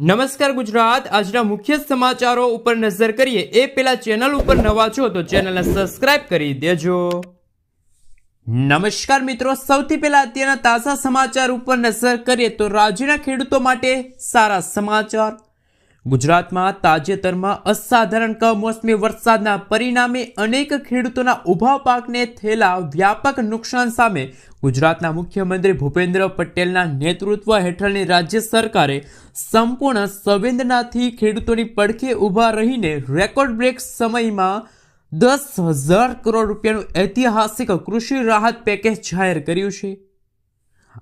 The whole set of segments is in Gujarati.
નમસ્કાર ગુજરાત. આજના મુખ્ય સમાચારો ઉપર નજર કરીએ. એ પેલા ચેનલ ઉપર નવા છો તો ચેનલને સબસ્ક્રાઇબ કરી દેજો. નમસ્કાર મિત્રો. સૌથી પહેલા અત્યારના તાજા સમાચાર ઉપર નજર કરીએ તો રાજ્યના ખેડૂતો માટે સારા સમાચાર. ગુજરાતમાં તાજેતરમાં અસાધારણ કમોસમી વરસાદના પરિણામે અનેક ખેડૂતોના ઊભા પાકને થયેલા વ્યાપક નુકસાન સામે ગુજરાતના મુખ્યમંત્રી ભૂપેન્દ્ર પટેલના નેતૃત્વ હેઠળની રાજ્ય સરકારે સંપૂર્ણ સંવેદનાથી ખેડૂતોની પડખે ઊભા રહીને રેકોર્ડ બ્રેક સમયમાં દસ હજાર કરોડ રૂપિયાનું ઐતિહાસિક કૃષિ રાહત પેકેજ જાહેર કર્યું છે.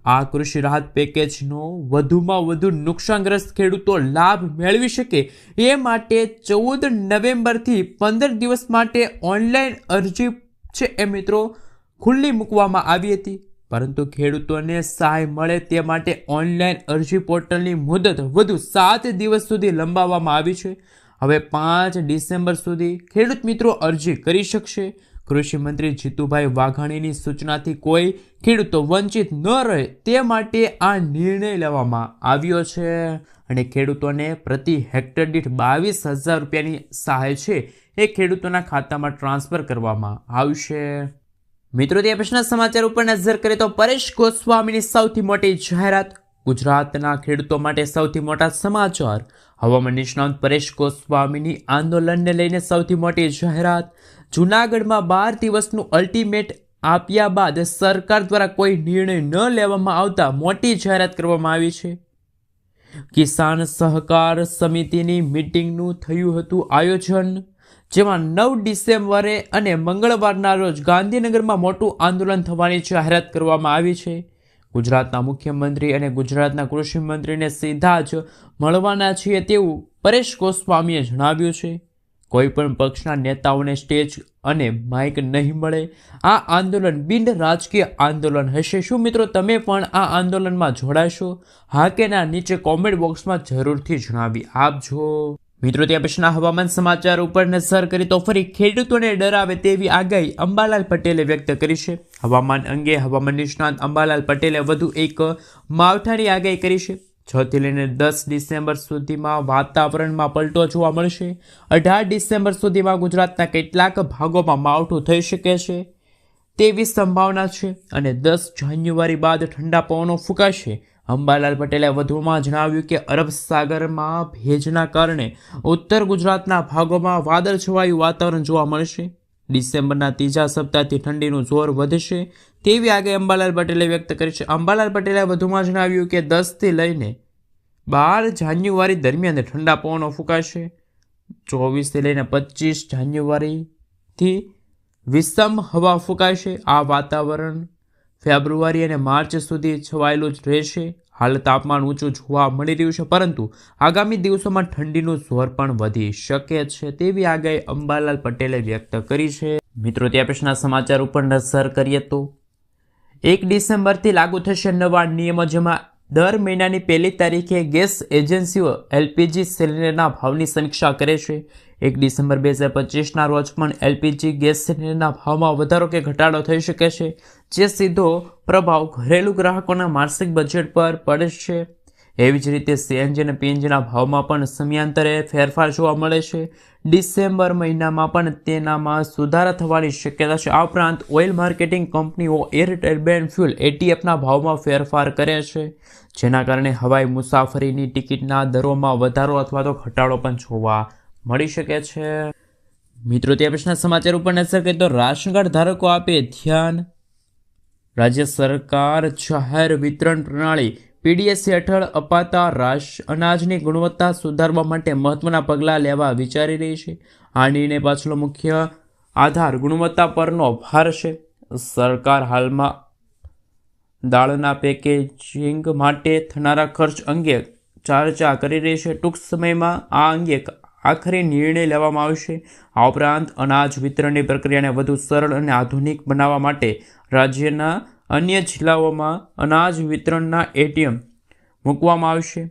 આ કૃષિ રાહત પેકેજનો વધુમાં વધુ નુકસાનગ્રસ્ત ખેડૂતો લાભ મેળવી શકે એ માટે ચૌદ નવેમ્બરથી પંદર દિવસ માટે ઓનલાઈન અરજી છે એ મિત્રો ખુલ્લી મૂકવામાં આવી હતી. પરંતુ ખેડૂતોને સહાય મળે તે માટે ઓનલાઈન અરજી પોર્ટલની મુદત વધુ સાત દિવસ સુધી લંબાવવામાં આવી છે. હવે પાંચ ડિસેમ્બર સુધી ખેડૂત મિત્રો અરજી કરી શકશે. કૃષિ મંત્રી જીતુભાઈ વાઘાણીની સૂચનાથી કોઈ ખેડૂતો વંચિત ન રહે તે માટે આ નિર્ણય લેવામાં આવ્યો છે. અને ખેડૂતોને પ્રતિ હેક્ટર દીઠ બાવીસ હજાર રૂપિયાની સહાય છે એ ખેડૂતોના ખાતામાં ટ્રાન્સફર કરવામાં આવશે. મિત્રો, તે પ્રશ્ન સમાચાર ઉપર નજર કરીએ તો પરેશ ગોસ્વામીની સૌથી મોટી જાહેરાત ગુજરાતના ખેડૂતો માટે સૌથી મોટા સમાચાર. હવામાન નિષ્ણાંત પરેશ ગોસ્વામીની આંદોલનને લઈને સૌથી મોટી જાહેરાત. જૂનાગઢમાં બાર દિવસનું અલ્ટિમેટ આપ્યા બાદ સરકાર દ્વારા કોઈ નિર્ણય ન લેવામાં આવતા મોટી જાહેરાત કરવામાં આવી છે. કિસાન સહકાર સમિતિની મિટિંગનું થયું હતું આયોજન, જેમાં નવ ડિસેમ્બરે અને મંગળવારના રોજ ગાંધીનગરમાં મોટું આંદોલન થવાની જાહેરાત કરવામાં આવી છે. ગુજરાતના મુખ્યમંત્રી અને ગુજરાતના કૃષિ મંત્રીને સીધા જ મળવાના છીએ તેવું પરેશ ગોસ્વામીએ જણાવ્યું છે. કોઈ પણ પક્ષના નેતાઓને સ્ટેજ અને માઇક નહીં મળે. આ આંદોલન બિન રાજકીય આંદોલન હશે. શું મિત્રો તમે પણ આ આંદોલનમાં જોડાશો? હા કે ના, નીચે કોમેન્ટ બોક્સમાં જરૂરથી જણાવી આપજો. મિત્રો ત્યાં પછીના હવામાન સમાચાર ઉપર નજર કરી તો ફરી ખેડૂતોને ડરાવે તેવી આગાહી અંબાલાલ પટેલે વ્યક્ત કરી છે. હવામાન અંગે હવામાન નિષ્ણાંત અંબાલાલ પટેલે વધુ એક માવઠાની આગાહી કરી છે. છ થી લઈને દસ ડિસેમ્બર સુધીમાં વાતાવરણમાં પલટો જોવા મળશે. અઢાર ડિસેમ્બર સુધીમાં ગુજરાતના કેટલાક ભાગોમાં માવઠું થઈ શકે છે તેવી સંભાવના છે અને દસ જાન્યુઆરી બાદ ઠંડા પવનો ફૂંકાશે. અંબાલાલ પટેલે વધુમાં જણાવ્યું કે, અરબ સાગરમાં ભેજના કારણે ઉત્તર ગુજરાતના ભાગોમાં વાદળછવાયું વાતાવરણ જોવા મળશે. ડિસેમ્બરના ત્રીજા સપ્તાહથી ઠંડીનું જોર વધશે તેવી આગે અંબાલાલ પટેલે વ્યક્ત કરી છે. અંબાલાલ પટેલે વધુમાં જણાવ્યું કે, દસથી લઈને બાર જાન્યુઆરી દરમિયાન ઠંડા પવનો ફૂંકાશે. ચોવીસથી લઈને પચીસ જાન્યુઆરીથી વિષમ હવા ફૂંકાશે. આ વાતાવરણ ફેબ્રુઆરી અને માર્ચ સુધી છવાયેલું જ રહેશે. હાલ તાપમાન ઊંચું જોવા મળી રહ્યું છે, પરંતુ આગામી દિવસોમાં ઠંડીનું જોર પણ વધી શકે છે તેવી આગાહી અંબાલાલ પટેલે વ્યક્ત કરી છે. મિત્રો ત્યાં પછીના સમાચાર ઉપર નજર કરીએ તો એક ડિસેમ્બરથી લાગુ થશે નવા નિયમો, જેમાં દર મહિનાની પહેલી તારીખે ગેસ એજન્સીઓ એલપીજી સિલિન્ડરના ભાવની સમીક્ષા કરે છે. એક ડિસેમ્બર બે હજાર પચીસના રોજ પણ એલપીજી ગેસ સિલિન્ડરના ભાવમાં વધારો કે ઘટાડો થઈ શકે છે, જે સીધો પ્રભાવ ઘરેલું ગ્રાહકોના માસિક બજેટ પર પડે છે. એવી જ રીતે સીએનજી અને પીએનજીના ભાવમાં પણ સમયાંતરે ફેરફાર જોવા મળે છે. ડિસેમ્બર મહિનામાં પણ તેનામાં સુધારા થવાની શક્યતા છે. આ ઉપરાંત ઓઇલ માર્કેટિંગ કંપનીઓ એર ટર્બેન ફ્યુલ એટીએફના ભાવમાં ફેરફાર કરે છે, જેના કારણે હવાઈ મુસાફરીની ટિકિટના દરોમાં વધારો અથવા તો ઘટાડો પણ જોવા મળી શકે છે. મિત્રો ત્યાં પછીના સમાચાર ઉપર નજર કરીએ તો રાશન કાર્ડ ધારકો આપે ધ્યાન. રાજ્ય સરકાર જાહેર વિતરણ પ્રણાલી પીડીએસ હેઠળ અપાતા રાશ અનાજની ગુણવત્તા સુધારવા માટે મહત્વના પગલાં લેવા વિચારી રહી છે. આ નિર્ણય પાછળનો મુખ્ય આધાર ગુણવત્તા પરનો ભાર છે. સરકાર હાલમાં દાળના પેકેજિંગ માટે થનારા ખર્ચ અંગે ચર્ચા કરી રહી છે. ટૂંક સમયમાં આ અંગે આખરી નિર્ણય લેવામાં આવશે. આ ઉપરાંત અનાજ વિતરણની પ્રક્રિયાને વધુ સરળ અને આધુનિક બનાવવા માટે રાજ્યના અન્ય જિલ્લાઓમાં અનાજ વિતરણના એટીએમ મૂકવામાં આવશે.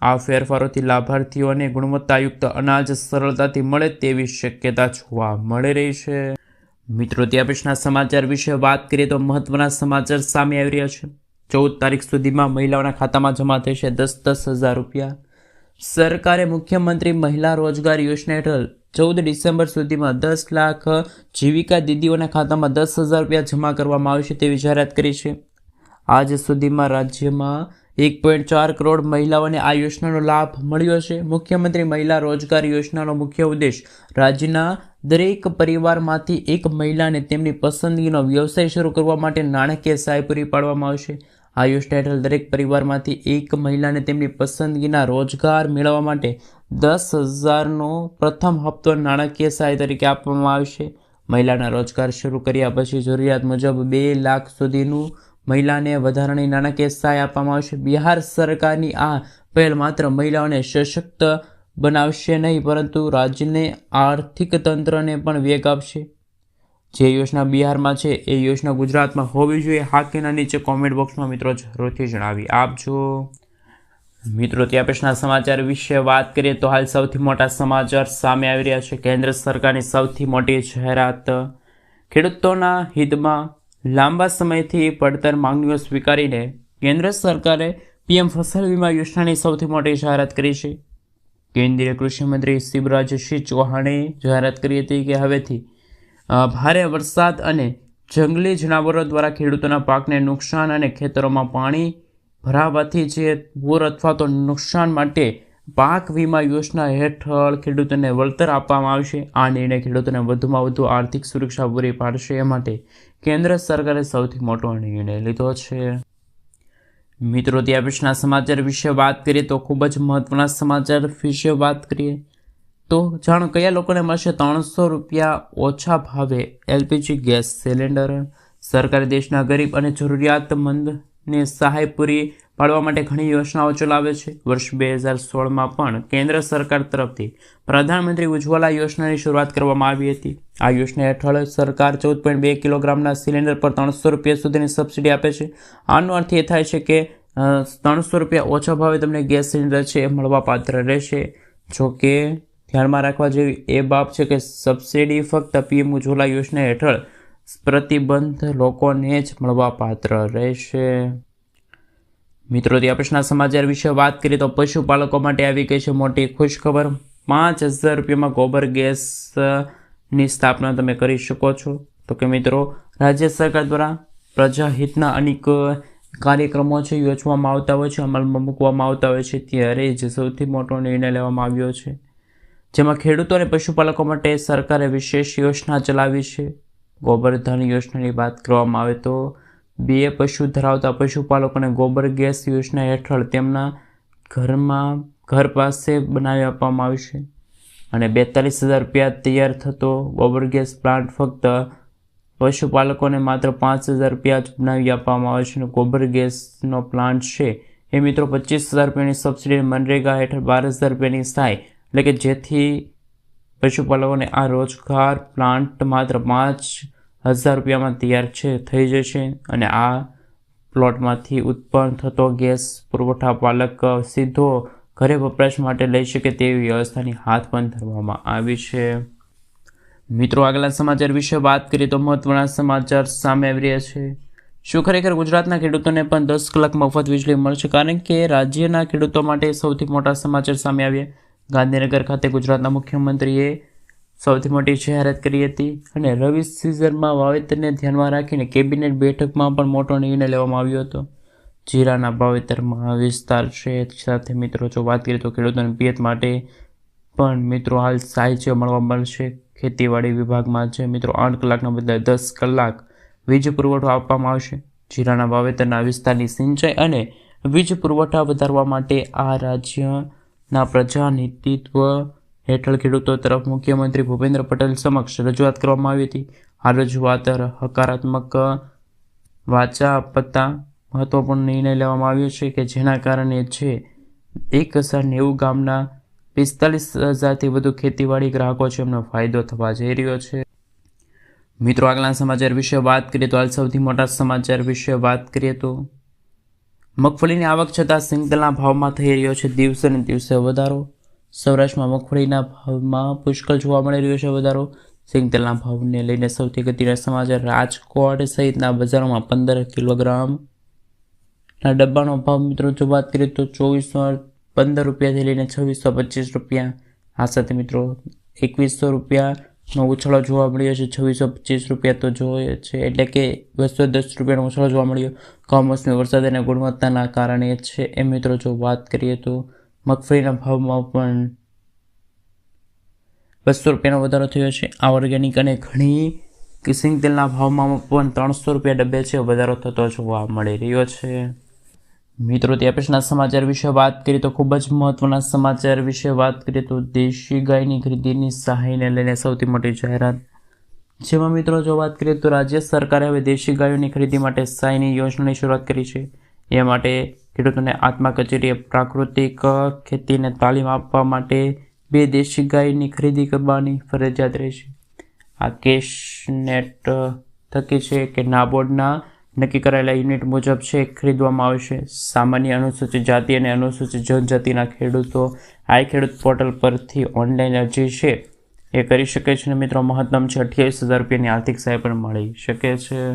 આ ફેરફારોથી લાભાર્થીઓને ગુણવત્તાયુક્ત અનાજ સરળતાથી મળે તેવી શક્યતા જોવા મળી રહી છે. મિત્રો ત્યાં પછીના સમાચાર વિશે વાત કરીએ તો મહત્વના સમાચાર સામે આવી રહ્યા છે. ચૌદ તારીખ સુધીમાં મહિલાઓના ખાતામાં જમા થશે દસ દસ હજાર રૂપિયા. સરકારે મુખ્યમંત્રી મહિલા રોજગાર યોજના હેઠળ ચૌદ ડિસેમ્બર સુધીમાં દસ લાખ જીવિકા દીદીઓના ખાતામાં દસ હજાર રૂપિયા જમા કરવામાં આવશે તેવી જાહેરાત કરી છે. આજ સુધીમાં રાજ્યમાં એક પોઈન્ટ ચાર કરોડ મહિલાઓને આ યોજનાનો લાભ મળ્યો છે. મુખ્યમંત્રી મહિલા રોજગાર યોજનાનો મુખ્ય ઉદ્દેશ રાજ્યના દરેક પરિવારમાંથી એક મહિલાને તેમની પસંદગીનો વ્યવસાય શરૂ કરવા માટે નાણાકીય સહાય પૂરી પાડવામાં આવશે. આ યોજના હેઠળ દરેક પરિવારમાંથી એક મહિલાને તેમની પસંદગીના રોજગાર મેળવવા માટે દસ હજારનો પ્રથમ હપ્તો નાણાકીય સહાય તરીકે આપવામાં આવશે. મહિલાના રોજગાર શરૂ કર્યા પછી જરૂરિયાત મુજબ બે લાખ સુધીનું મહિલાને વધારાની નાણાકીય સહાય આપવામાં આવશે. બિહાર સરકારની આ પહેલ માત્ર મહિલાઓને સશક્ત બનાવશે નહીં, પરંતુ રાજ્યને આર્થિક તંત્રને પણ વેગ આપશે. જે યોજના બિહારમાં છે, એ યોજના ગુજરાતમાં હોવી જોઈએ. હા કે ના નીચે કોમેન્ટ બોક્સમાં મિત્રો જરૂરથી જણાવી આપજો. મિત્રો, ત્યાં પછીના સમાચાર વિશે વાત કરીએ તો હાલ સૌથી મોટા સમાચાર સામે આવી રહ્યા છે. કેન્દ્ર સરકારની સૌથી મોટી જાહેરાત, ખેડૂતોના હિતમાં લાંબા સમયથી પડતર માંગણીઓ સ્વીકારીને કેન્દ્ર સરકારે પીએમ ફસલ વીમા યોજનાની સૌથી મોટી જાહેરાત કરી છે. કેન્દ્રીય કૃષિમંત્રી શિવરાજસિંહ ચૌહાણે જાહેરાત કરી હતી કે હવેથી ભારે વરસાદ અને જંગલી જનાવરો દ્વારા ખેડૂતોના પાકને નુકસાન અને ખેતરોમાં પાણી ભરાવાથી જે પૂર અથવા તો નુકસાન માટે પાક વીમા યોજના હેઠળ ખેડૂતોને વળતર આપવામાં આવશે. આ નિર્ણય ખેડૂતોને વધુમાં વધુ આર્થિક સુરક્ષા પૂરી પાડશે એ માટે કેન્દ્ર સરકારે સૌથી મોટો નિર્ણય લીધો છે. મિત્રો ત્યાં પછીના સમાચાર વિશે વાત કરીએ તો ખૂબ જ મહત્વના સમાચાર વિશે વાત કરીએ. તો જાણો કયા લોકોને મળશે? ત્રણસો રૂપિયા ઓછા ભાવે એલપીજી ગેસ સિલિન્ડર, સરકારે દેશના ગરીબ અને જરૂરિયાતમંદને સહાય પૂરી પાડવા માટે ઘણી યોજનાઓ ચલાવે છે. વર્ષ બે હજાર સોળમાં પણ કેન્દ્ર સરકાર તરફથી પ્રધાનમંત્રી ઉજ્જવલા યોજનાની શરૂઆત કરવામાં આવી હતી. આ યોજના હેઠળ સરકાર ચૌદ પોઈન્ટ બે કિલોગ્રામના સિલિન્ડર પર ત્રણસો રૂપિયા સુધીની સબસિડી આપે છે. આનો અર્થ એ થાય છે કે ત્રણસો રૂપિયા ઓછા ભાવે તમને ગેસ સિલિન્ડર છે એ મળવાપાત્ર રહેશે. જો કે ધ્યાનમાં રાખવા જેવી એ બાબ છે કે સબસિડી ફક્ત પીએમ ઉજ્જવલા યોજના હેઠળ પ્રતિબંધ લોકોને જ મળવાપાત્ર રહેશે. મિત્રો ત્યાં પ્રશ્ન સમાચાર વિશે વાત કરીએ તો પશુપાલકો માટે આવી ગઈ છે મોટી ખુશખબર. પાંચ હજાર રૂપિયામાં ગોબર ગેસની સ્થાપના તમે કરી શકો છો. તો કે મિત્રો, રાજ્ય સરકાર દ્વારા પ્રજાહિતના અનેક કાર્યક્રમો છે, યોજવામાં આવતા હોય છે, અમલમાં મૂકવામાં આવતા હોય છે, ત્યારે જ સૌથી મોટો નિર્ણય લેવામાં આવ્યો છે. જેમાં ખેડૂતો અને પશુપાલકો માટે સરકારે વિશેષ યોજના ચલાવી છે. ગોબરધન યોજનાની વાત કરવામાં આવે તો બે પશુ ધરાવતા પશુપાલકોને ગોબર ગેસ યોજના હેઠળ તેમના ઘરમાં ઘર પાસે બનાવી આપવામાં આવશે અને બેતાલીસ હજાર રૂપિયા તૈયાર થતો ગોબર ગેસ પ્લાન્ટ ફક્ત પશુપાલકોને માત્ર પાંચ હજાર રૂપિયા જ બનાવી આપવામાં આવે છે અને ગોબર ગેસનો પ્લાન્ટ છે. એ મિત્રો પચીસ હજાર રૂપિયાની સબસિડી મનરેગા હેઠળ બાર હજાર રૂપિયાની સહાય એટલે કે જેથી પશુપાલકોને આ રોજગાર પ્લાન્ટ માત્ર પાંચ હજાર રૂપિયામાં તૈયાર છે, થઈ જશે અને આ પ્લોટમાંથી ઉત્પન્ન થતો ગેસ, પુરવઠા પાલક સીધો ઘરે વપરાશ માટે લઈ શકે તેવી વ્યવસ્થાની હાથ પણ ધરવામાં આવી છે. મિત્રો, આગલા સમાચાર વિશે વાત કરીએ તો મહત્વના સમાચાર સામે આવી રહ્યા છે. શું ખરેખર ગુજરાતના ખેડૂતોને પણ દસ કલાક મફત વીજળી મળશે? કારણ કે રાજ્યના ખેડૂતો માટે સૌથી મોટા સમાચાર સામે આવ્યા. ગાંધીનગર ખાતે ગુજરાતના મુખ્યમંત્રીએ સૌથી મોટી જાહેરાત કરી હતી અને રવિ સિઝનમાં વાવેતરને ધ્યાનમાં રાખીને કેબિનેટ બેઠકમાં પણ મોટો નિર્ણય લેવામાં આવ્યો હતો. જીરાના વાવેતરમાં વિસ્તાર છે. સાથે મિત્રો, જો વાત કરીએ તો ખેડૂતોને પિયત માટે પણ મિત્રો હાલ સાહિત્ય મળવા મળશે. ખેતીવાડી વિભાગમાં છે. મિત્રો, આઠ કલાકના બદલે દસ કલાક વીજ પુરવઠો આપવામાં આવશે. જીરાના વાવેતરના વિસ્તારની સિંચાઈ અને વીજ પુરવઠા વધારવા માટે આ રાજ્યના પ્રજાનિધિત્વ હેઠળ ખેડૂતો તરફ મુખ્યમંત્રી ભૂપેન્દ્ર પટેલ સમક્ષ રજૂઆત કરવામાં આવી હતી. આ રજૂઆત હકારાત્મક વાચા આપતા મહત્વપૂર્ણ નિર્ણય લેવામાં આવ્યો છે કે જેના કારણે છે એક હજાર નેવું ગામના પિસ્તાલીસ હજારથી વધુ ખેતીવાડી ગ્રાહકો છે એમનો ફાયદો થવા જઈ રહ્યો છે. મિત્રો, આગલા સમાચાર વિશે વાત કરીએ તો હાલ સૌથી મોટા સમાચાર વિશે વાત કરીએ તો મગફળીની આવક છતાં સિંગતલના ભાવમાં થઈ રહ્યો છે દિવસે ને દિવસે વધારો. સૌરાષ્ટ્રમાં મગફળીના ભાવમાં પુષ્કળ જોવા મળી રહ્યો છે વધારો. સિંગતેલના ભાવને લઈને સૌથી ગતિના સમાચાર રાજકોટ સહિતના બજારોમાં પંદર કિલોગ્રામના ડબ્બાનો ભાવ મિત્રો જો વાત કરીએ તો ચોવીસો પંદર રૂપિયાથી લઈને છવ્વીસો પચીસ રૂપિયા. આ સાથે મિત્રો એકવીસો રૂપિયાનો ઉછાળો જોવા મળ્યો છે. છવ્વીસો પચીસ રૂપિયા તો જોઈએ છે. એટલે કે બસો દસ રૂપિયાનો ઉછાળો જોવા મળ્યો. કમોસમી વરસાદ અને ગુણવત્તાના કારણે છે. એ મિત્રો, જો વાત કરીએ તો મગફળીના ભાવમાં પણ બસો રૂપિયાનો વધારો થયો છે. આ ઓર્ગેનિક અને ઘણી કિસિંગ તેલના ભાવમાં પણ ત્રણસો રૂપિયા ડબ્બે છે. વધારો થતો જોવા મળી રહ્યો છે. મિત્રો ત્યાં પછીના સમાચાર વિશે વાત કરીએ તો ખૂબ જ મહત્વના સમાચાર વિશે વાત કરીએ તો દેશી ગાયની ખરીદીની સહાયને લઈને સૌથી મોટી જાહેરાત. જેમાં મિત્રો, જો વાત કરીએ તો રાજ્ય સરકારે હવે દેશી ગાયોની ખરીદી માટે સહાયની યોજનાની શરૂઆત કરી છે. એ માટે ખેડૂતોને આત્મા કચેરીએ પ્રાકૃતિક ખેતીને તાલીમ આપવા માટે બે દેશી ગાયની ખરીદી કરવાની ફરજિયાત રહેશે. આ કેશ નેટ થકી છે કે નાબોર્ડના નક્કી કરાયેલા યુનિટ મુજબ છે ખરીદવામાં આવશે. સામાન્ય અનુસૂચિત જાતિ અને અનુસૂચિત જનજાતિના ખેડૂતો આઈ ખેડૂત પોર્ટલ પરથી ઓનલાઈન અરજી છે. એ કરી શકે છે અને મિત્રો? મહત્તમ છે, અઠ્યાવીસ હજાર રૂપિયાની આર્થિક સહાય પણ મળી શકે છે.